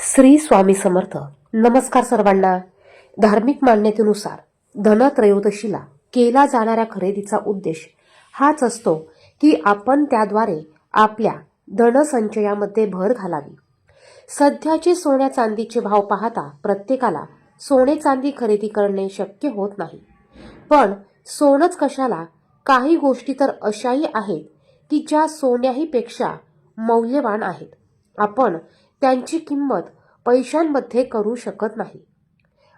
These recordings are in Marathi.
श्री स्वामी समर्थ. नमस्कार सर्वांना. धार्मिक मान्यतेनुसार धनत्रयोदशीला केला जाणाऱ्या खरेदीचा उद्देश हाच असतो की आपण त्याद्वारे आपल्या धनसंचयामध्ये भर घालावी. सध्याचे सोन्या चांदीचे भाव पाहता प्रत्येकाला सोने चांदी खरेदी करणे शक्य होत नाही. पण सोनच कशाला? काही गोष्टी तर अशाही आहेत की ज्या सोन्याहीपेक्षा मौल्यवान आहेत. आपण त्यांची किंमत पैशांमध्ये करू शकत नाही.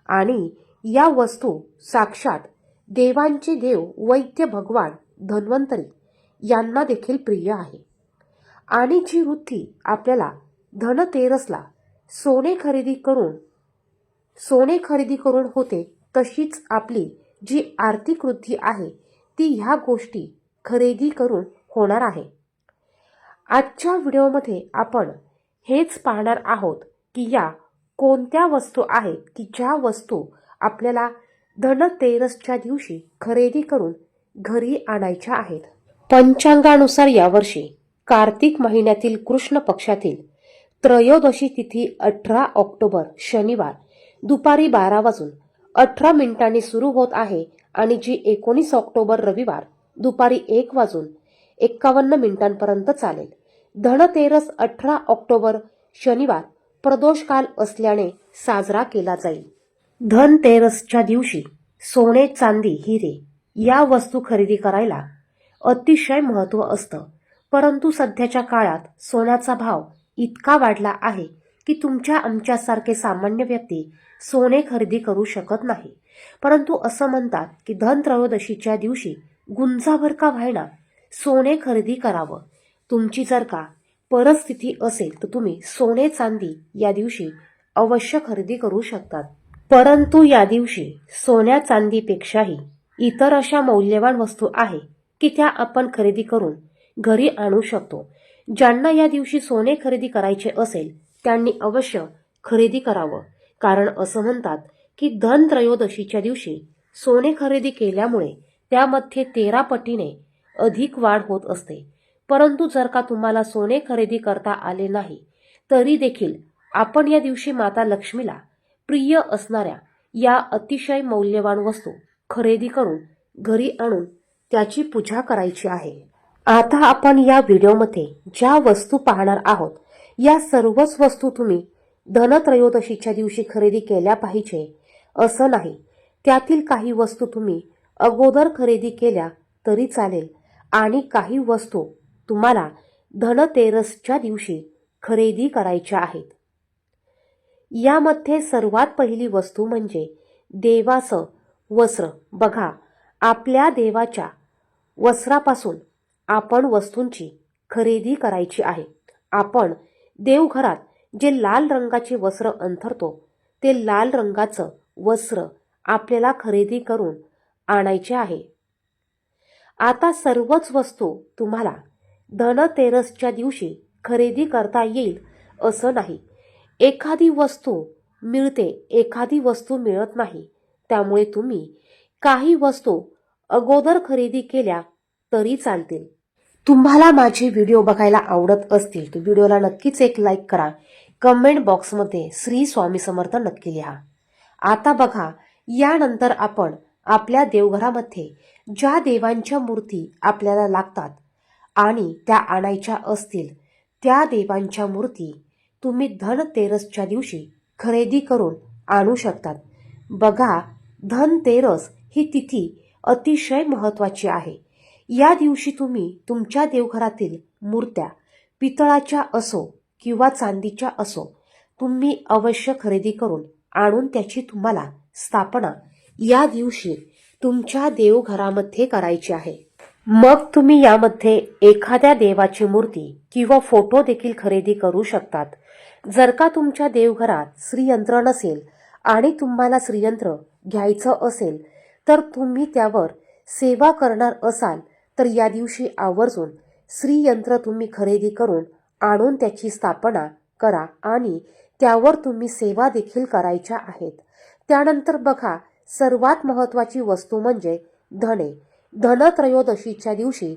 आणि या वस्तू साक्षात देवांचे देव वैद्य भगवान धन्वंतरी यांना देखील प्रिय आहे. आणि जी वृत्ती आपल्याला धनतेरसला सोने खरेदी करून सोने खरेदी करून होते तशीच आपली जी आर्थिक वृद्धी आहे ती ह्या गोष्टी खरेदी करून होणार आहे. आजच्या व्हिडिओमध्ये आपण हेच पाहणार आहोत की या कोणत्या वस्तू आहेत की ज्या वस्तू आपल्याला धनतेरसच्या दिवशी खरेदी करून घरी आणायच्या आहेत. पंचांगानुसार यावर्षी कार्तिक महिन्यातील कृष्ण पक्षातील त्रयोदशी तिथी अठरा ऑक्टोबर शनिवार दुपारी बारा वाजून अठरा मिनिटांनी सुरू होत आहे आणि जी एकोणीस ऑक्टोबर रविवार दुपारी एक वाजून एक्कावन्न मिनिटांपर्यंत चालेल. धनतेरस अठरा ऑक्टोबर शनिवार प्रदोषकाल असल्याने साजरा केला जाईल. धनतेरसच्या दिवशी सोने चांदी हिरे या वस्तू खरेदी करायला अतिशय महत्त्व असतं. परंतु सध्याच्या काळात सोन्याचा भाव इतका वाढला आहे की तुमच्या आमच्यासारखे सामान्य व्यक्ती सोने खरेदी करू शकत नाही. परंतु असं म्हणतात की धनत्रयोदशीच्या दिवशी गुंजाभर का व्हायना सोने खरेदी करावं. तुमची जर का परिस्थिती असेल तर तुम्ही सोने चांदी या दिवशी अवश्य खरेदी करू शकतात. परंतु या दिवशी सोन्या चांदीपेक्षाही इतर अशा मौल्यवान वस्तू आहे की त्या आपण खरेदी करून घरी आणू शकतो. ज्यांना या दिवशी सोने खरेदी करायचे असेल त्यांनी अवश्य खरेदी करावं. कारण असं म्हणतात की धन त्रयोदशीच्या दिवशी सोने खरेदी केल्यामुळे त्यामध्ये तेरा पटीने अधिक वाढ होत असते. परंतु जर का तुम्हाला सोने खरेदी करता आले नाही तरी देखील आपण या दिवशी माता लक्ष्मीला प्रिय असणाऱ्या या अतिशय मौल्यवान वस्तू खरेदी करून घरी आणून त्याची पूजा करायची आहे. आता आपण या व्हिडिओमध्ये ज्या वस्तू पाहणार आहोत या सर्वच वस्तू तुम्ही धनत्रयोदशीच्या दिवशी खरेदी केल्या पाहिजे असं नाही. त्यातील काही वस्तू तुम्ही अगोदर खरेदी केल्या तरी चालेल आणि काही वस्तू तुम्हाला धनतेरसच्या दिवशी खरेदी करायच्या आहेत. यामध्ये सर्वात पहिली वस्तू म्हणजे देवाचं वस्त्र. बघा आपल्या देवाच्या वस्त्रापासून आपण वस्तूंची खरेदी करायची आहे. आपण देवघरात जे लाल रंगाचे वस्त्र अंथरतो ते लाल रंगाचं वस्त्र आपल्याला खरेदी करून आणायचे आहे. आता सर्वच वस्तू तुम्हाला धनतेरसच्या दिवशी खरेदी करता येईल असं नाही. एखादी वस्तू मिळते एखादी वस्तू मिळत नाही. त्यामुळे तुम्ही काही वस्तू अगोदर खरेदी केल्या तरी चालतील. तुम्हाला माझे व्हिडिओ बघायला आवडत असतील तर व्हिडिओला नक्कीच एक लाईक करा. कमेंट बॉक्समध्ये श्री स्वामी समर्थ नक्की लिहा. आता बघा यानंतर आपण आपल्या देवघरामध्ये ज्या देवांच्या मूर्ती आपल्याला लागतात आणि त्या आणायच्या असतील त्या देवांच्या मूर्ती तुम्ही धनतेरसच्या दिवशी खरेदी करून आणू शकतात. बघा धनतेरस ही तिथी अतिशय महत्त्वाची आहे. या दिवशी तुम्ही तुमच्या देवघरातील मूर्त्या पितळाच्या असो किंवा चांदीच्या असो तुम्ही अवश्य खरेदी करून आणून त्याची तुम्हाला स्थापना या दिवशी तुमच्या देवघरामध्ये करायची आहे. मग तुम्ही यामध्ये एखाद्या देवाची मूर्ती किंवा फोटो देखील खरेदी करू शकतात. जर का तुमच्या देवघरात श्रीयंत्र नसेल आणि तुम्हाला श्रीयंत्र घ्यायचं असेल तर तुम्ही त्यावर सेवा करणार असाल तर या दिवशी आवर्जून श्रीयंत्र तुम्ही खरेदी करून आणून त्याची स्थापना करा आणि त्यावर तुम्ही सेवा देखील करायच्या आहेत. त्यानंतर बघा सर्वात महत्त्वाची वस्तू म्हणजे धने. धनत्रयोदशीच्या दिवशी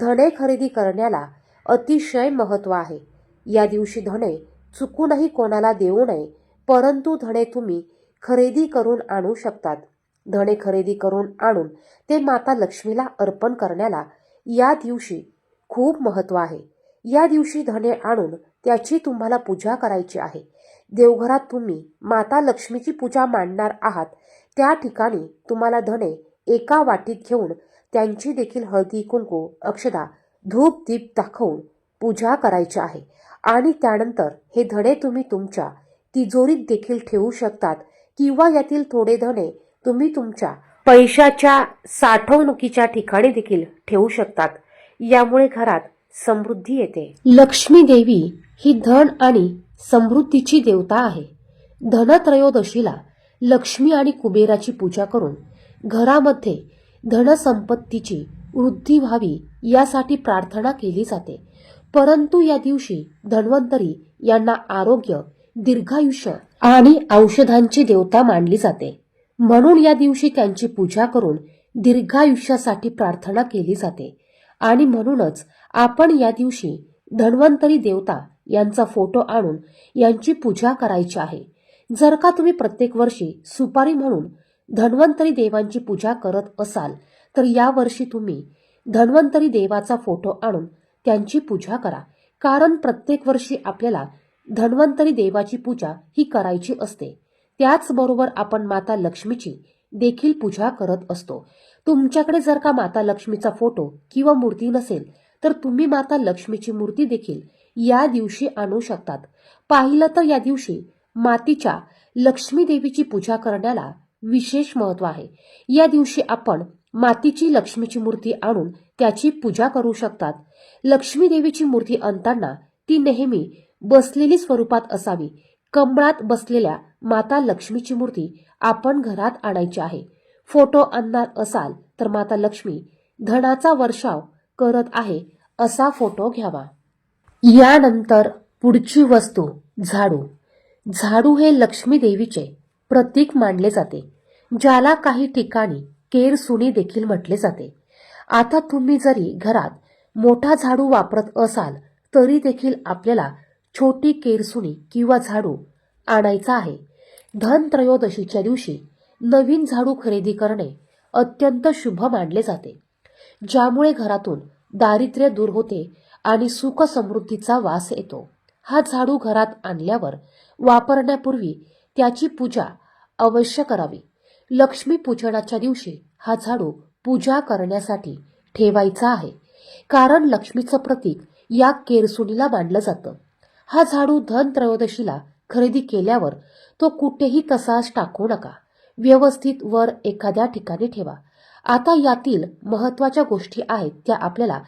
धने खरेदी करण्याला अतिशय महत्त्व आहे. या दिवशी धने चुकूनही कोणाला देऊ नये परंतु धणे तुम्ही खरेदी करून आणू शकतात. धणे खरेदी करून आणून ते माता लक्ष्मीला अर्पण करण्याला या दिवशी खूप महत्त्व आहे. या दिवशी धणे आणून त्याची तुम्हाला पूजा करायची आहे. देवघरात तुम्ही माता लक्ष्मीची पूजा मांडणार आहात. त्या ठिकाणी तुम्हाला धणे एका वाटीत घेऊन त्यांची देखील हळदी कुंकू अक्षदा धूप दीप दाखवून पूजा करायची आहे. आणि त्यानंतर हे धणे तुम्ही तुमच्या तिजोरीत देखील ठेवू शकतात किंवा यातील थोडे धणे तुम्ही तुमच्या पैशाच्या साठवणुकीच्या ठिकाणी देखील ठेवू शकतात. यामुळे घरात समृद्धी येते. लक्ष्मी देवी ही धन आणि समृद्धीची देवता आहे. धनत्रयोदशीला लक्ष्मी आणि कुबेराची पूजा करून घरामध्ये धनसंपत्तीची वृद्धी व्हावी यासाठी प्रार्थना केली जाते. परंतु या दिवशी धन्वंतरी यांना आरोग्य दीर्घायुष्य आणि औषधांची देवता मानली जाते. म्हणून या दिवशी त्यांची पूजा करून दीर्घायुष्यासाठी प्रार्थना केली जाते. आणि म्हणूनच आपण या दिवशी धन्वंतरी देवता यांचा फोटो आणून यांची पूजा करायची आहे. जर का तुम्ही प्रत्येक वर्षी सुपारी म्हणून धन्वंतरी देवांची पूजा करत असाल तर या वर्षी तुम्ही धन्वंतरी देवाचा फोटो आणून त्यांची पूजा करा. कारण प्रत्येक वर्षी आपल्याला धन्वंतरी देवाची पूजा ही करायची असते. त्याचबरोबर आपण माता लक्ष्मीची देखील पूजा करत असतो. तुमच्याकडे जर का माता लक्ष्मीचा फोटो किंवा मूर्ती नसेल तर तुम्ही माता लक्ष्मीची मूर्ती देखील या दिवशी आणू शकतात. पाहिलं तर या दिवशी मातीच्या लक्ष्मी देवीची पूजा करण्याला विशेष महत्त्व आहे. या दिवशी आपण मातीची लक्ष्मीची मूर्ती आणून त्याची पूजा करू शकतात. लक्ष्मी देवीची मूर्ती आणताना ती नेहमी बसलेली स्वरूपात असावी. कमळात बसलेल्या माता लक्ष्मीची मूर्ती आपण घरात आणायची आहे. फोटो आणणार असाल तर माता लक्ष्मी धनाचा वर्षाव करत आहे असा फोटो घ्यावा. यानंतर पुढची वस्तू झाडू. झाडू हे लक्ष्मी देवीचे प्रतीक मानले जाते. ज्याला काही ठिकाणी केरसुनी देखील म्हटले जाते. आता तुम्ही जरी घरात मोठा झाडू वापरत असाल तरी देखील आपल्याला छोटी केरसुणी किंवा झाडू आणायचा आहे. धनत्रयोदशीच्या दिवशी नवीन झाडू खरेदी करणे अत्यंत शुभ मानले जाते. ज्यामुळे घरातून दारिद्र्य दूर होते आणि सुख समृद्धीचा वास येतो. हा झाडू घरात आणल्यावर वापरण्यापूर्वी त्याची पूजा अवश्य करावी. लक्ष्मीपूजनाच्या दिवशी हा झाडू पूजा करण्यासाठी ठेवायचा आहे. कारण लक्ष्मीचं प्रतीक या केरसुनीला मानलं जातं. हा झाडू धनत्रयोदशीला खरेदी केल्यावर तो कुठेही तसाच टाकू नका. व्यवस्थित वर एखाद्या ठिकाणी ठेवा. आता यातील महत्त्वाच्या गोष्टी आहेत त्या आपल्याला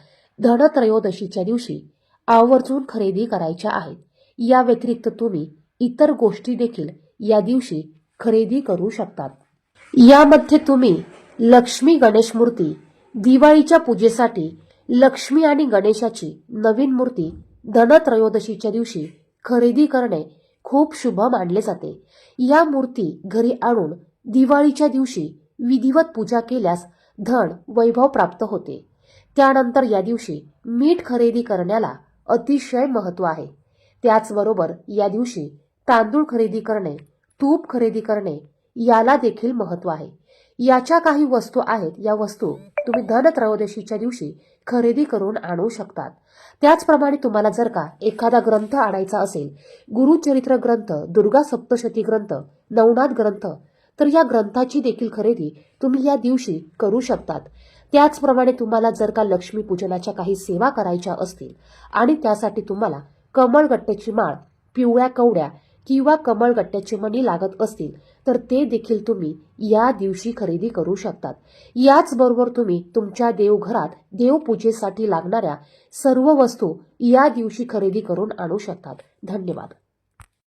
धनत्रयोदशीच्या दिवशी आवर्जून खरेदी करायच्या आहेत. या व्यतिरिक्त तुम्ही इतर गोष्टी देखील या दिवशी खरेदी करू शकतात. यामध्ये तुम्ही लक्ष्मी गणेश मूर्ती दिवाळीच्या पूजेसाठी लक्ष्मी आणि गणेशाची नवीन मूर्ती धनत्रयोदशीच्या दिवशी खरेदी करणे खूप शुभ मानले जाते. या मूर्ती घरी आणून दिवाळीच्या दिवशी विधिवत पूजा केल्यास धन वैभव प्राप्त होते. त्यानंतर या दिवशी मीठ खरेदी करण्याला अतिशय महत्त्व आहे. त्याचबरोबर या दिवशी तांदूळ खरेदी करणे तूप खरेदी करणे याला देखील महत्त्व आहे. याच्या काही वस्तू आहेत. या वस्तू तुम्ही धनत्रयोदशीच्या दिवशी खरेदी करून आणू शकतात. त्याचप्रमाणे तुम्हाला जर का एखादा ग्रंथ आणायचा असेल गुरुचरित्र ग्रंथ दुर्गा सप्तशती ग्रंथ नवनाथ ग्रंथ तर या ग्रंथाची देखील खरेदी तुम्ही या दिवशी करू शकतात. त्याचप्रमाणे तुम्हाला जर का लक्ष्मी पूजनाच्या काही सेवा करायच्या असतील आणि त्यासाठी तुम्हाला कमळगट्ट्याची माळ पिवळ्या कवड्या किंवा कमळगट्ट्याची मणी लागत असतील तर ते देखील तुम्ही या दिवशी खरेदी करू शकतात. याचबरोबर तुम्ही तुमच्या देवघरात देवपूजेसाठी लागणाऱ्या सर्व वस्तू या दिवशी खरेदी करून आणू शकतात. धन्यवाद.